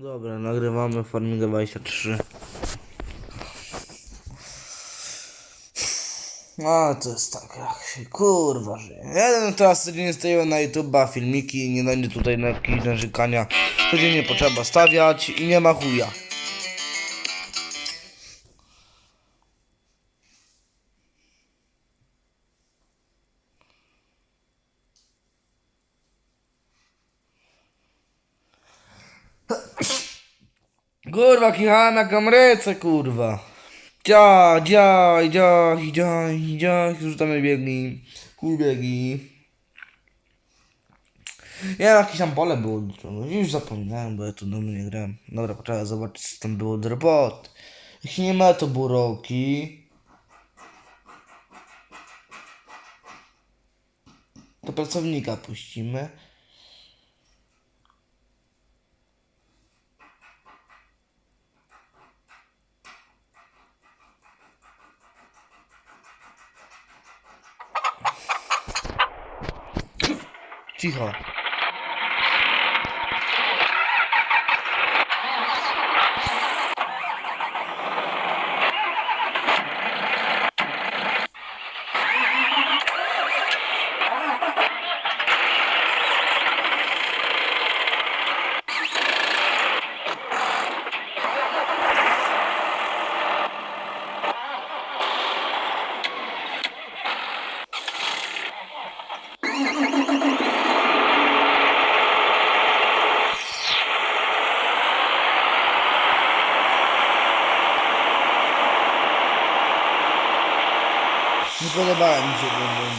Dobra, nagrywamy Farminga 23. A to jest tak, jak się kurwa żyje. Jeden teraz codziennie staję na YouTube'a filmiki nie będzie tutaj na jakieś narzekania. Codziennie potrzeba stawiać i nie ma chuja. Kurwa, kicha na kamerce, kurwa. Dzia, dzia, dzia, dzia, dzia, już tam biegli. Kur biegli. Ja jakieś tam pole było, już zapomniałem, bo ja tu dawno nie grałem. Dobra, poczekaj zobaczyć co tam było do roboty. Jeśli nie ma to buroki. To pracownika puścimy. Cicho. Nie podobała mi się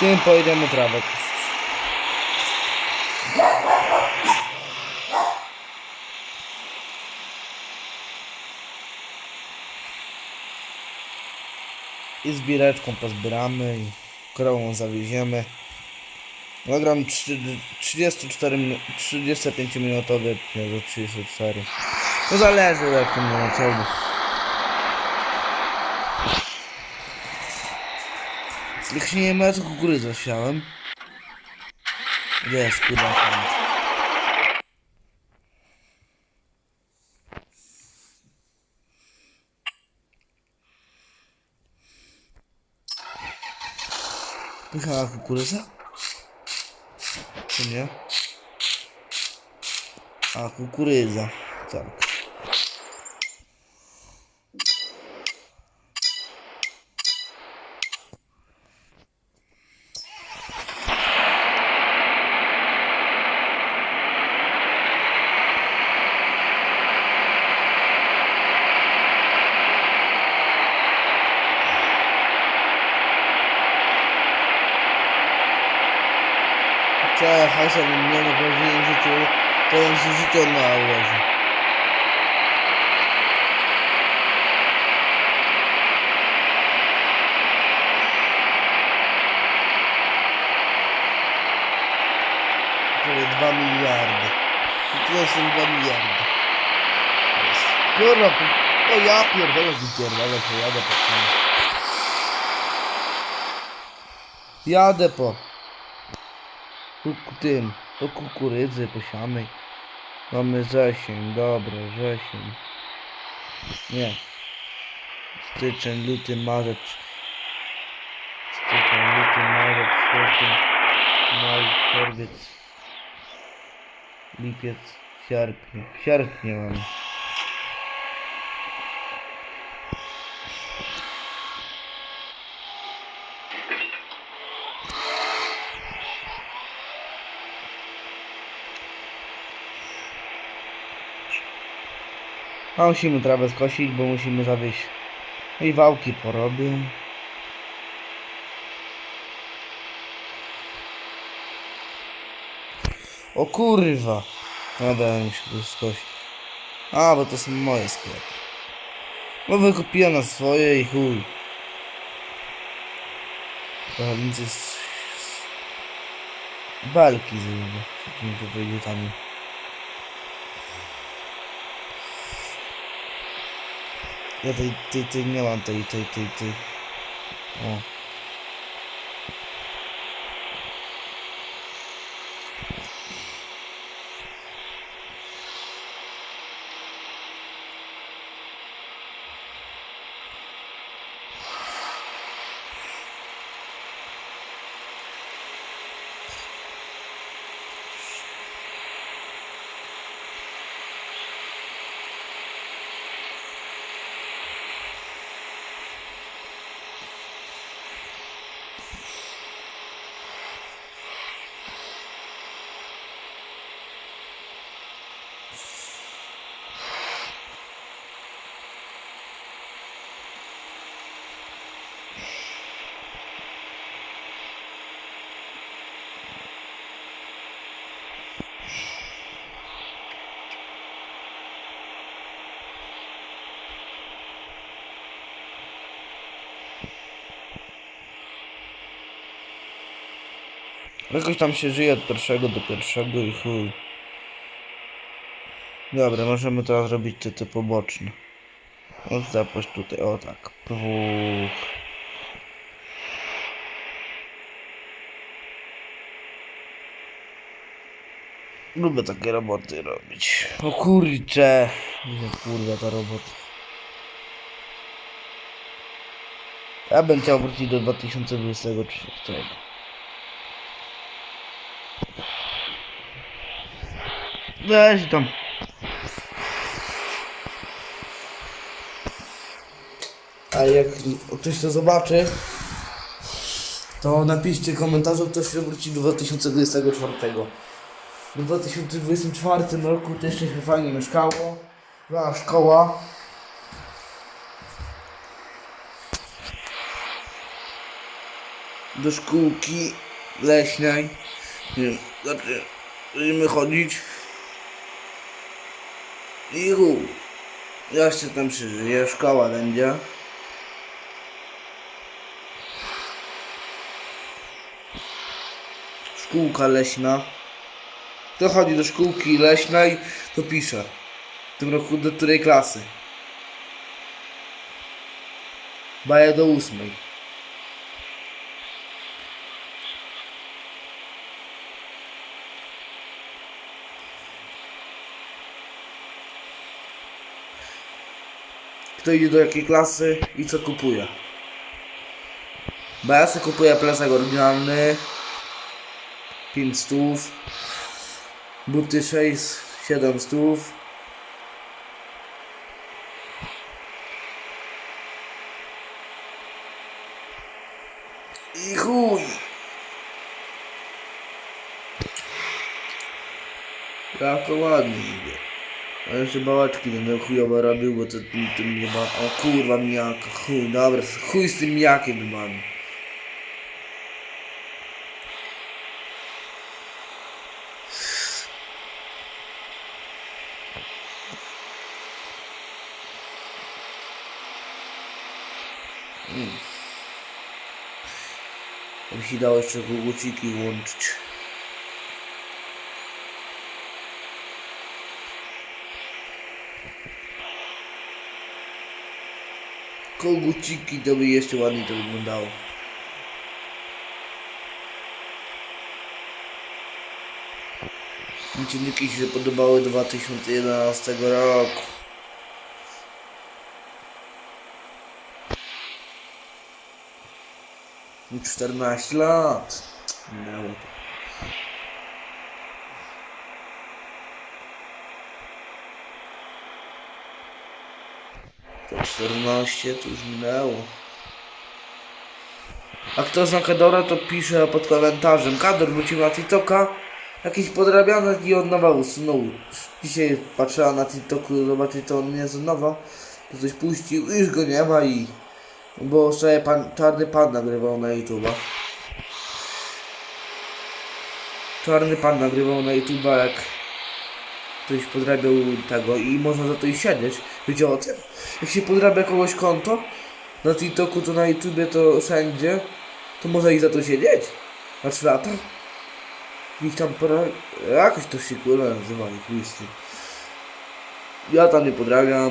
Tym pojedziemy trawę kusić. I zbiereczką pozbieramy i krową zawieziemy. Nagram 34, mi- 35 minutowy, nie, do 34. To zależy jak to mnie chciałby. Jak się nie ma, to kukurydzę siałem. Gdzie jest kurwa tam? Pychała kukurydza? Czy nie? A, kukurydza. Tak. Hajsa bym miał na prawdziwym życiu, to bym się życie na ułożył. Prawie 2 miliardy. I to są 2 miliardy. Kurwa, po- o ja pierdolę, wypierdolę się, jadę po tym. Jadę po kuku tym, po kukurydzy, po sianej. Mamy zesień, dobra, wrzesień. Nie. Styczeń, luty, marzec. Styczeń, luty, marzec, kwiecień, maj, czerwiec, lipiec, sierpień. Sierpnie mamy. A musimy trawę skosić, bo musimy zawieźć. No i wałki porobię. O kurwa. Dobra, mi się skosić. A, bo to są moje sklepy. No wykupiłem na swoje i chuj. Więcej z... Belki zrobię. Jak mi Ja tej, tej, tej nie mam tej, tej, tej, tej. O. Jakoś tam się żyje od pierwszego do pierwszego i chuj. Dobra, możemy teraz robić te, te poboczne. O, zapaść tutaj, o tak. Puch. Lubię takie roboty robić. O kurcze. Nie kurwa ta robota. Ja bym chciał wrócić do 2024. Weź tam. A jak ktoś to zobaczy, to napiszcie komentarzu, kto się wróci do 2024. W 2024 roku jeszcze się fajnie mieszkało. Była szkoła. Do szkółki leśnej. Nie wiem, znaczy, będziemy chodzić. I chuj. Ja się tam przeżyję, szkoła będzie. Szkółka leśna. Kto chodzi do szkółki leśnej, to pisze. W tym roku do której klasy? Baja do ósmej. Kto idzie do jakiej klasy i co kupuje? Bo ja sobie kupuję plecak oryginalny 5 stów Buty 6, 7 stów. I chuj! Jak to ładnie idzie a jeszcze bałaczki będę chujowo robił, bo to tym, tym nie ma... O kurwa mijaka, chuj, dobra, chuj z tym mijakiem mam. Mm. Się dało jeszcze guguciki łączyć. Koguciki, to by jeszcze ładniej to wyglądało. Mi Ciągniki się podobały 2011 roku. Mi 14 lat. Minęło to. To 14 to już minęło. A kto zna Kadora, to pisze pod komentarzem. Kador wrócił na TikToka. Jakiś podrabiany i od nowa usunął. Dzisiaj patrzyła na TikToku, zobaczyć to on nie od nowa. To coś puścił, już go nie ma i... Bo sobie pan, czarny pan nagrywał na YouTube'a. czarny pan nagrywał na YouTube'a, jak ktoś podrabiał tego i można za to i siedzieć. Wiecie o tym? Jak się podrabia kogoś konto na TikToku, to na YouTubie, to wszędzie, to można i za to siedzieć. Na 3 lata. Ich tam pora... Jakoś to się kurwa nazywa, jak listy. Ja tam nie podrabiam.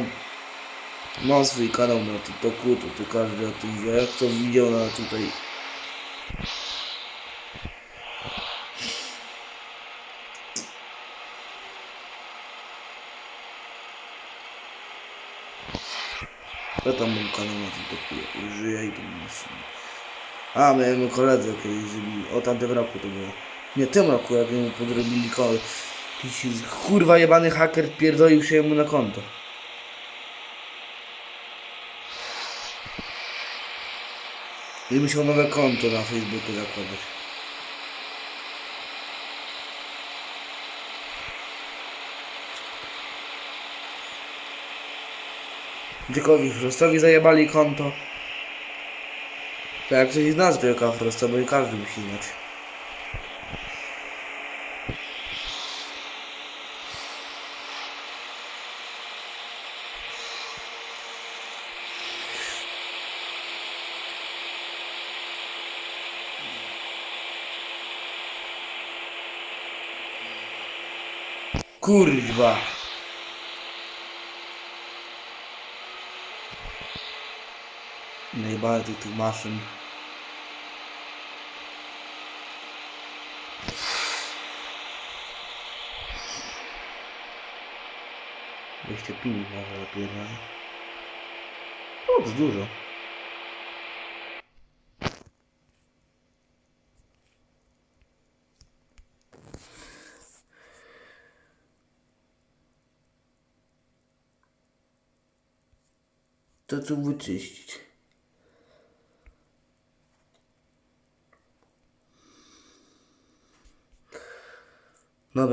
Mam swój kanał na TikToku, to ty każdy o tym wie, kto widział na tutaj. Ja tam mam kanał na TikToku, jak żyję i myślę. A, koledze kiedyś zrobili, o tamtym roku to było. Nie, tym roku, jak mu podrobili koło. Jakiś kurwa jebany haker pierdolił się mu na konto. I musiał nowe konto na Facebooku zakładać. Dziekowi Frostowi zajebali konto. To jak ktoś z nas wielka Frosta, bo nie każdy musi znać. Kurwa. Najebane tych, maszyn. Jeszcze pił może lepiej, no. To dużo. To tu wyczyścić.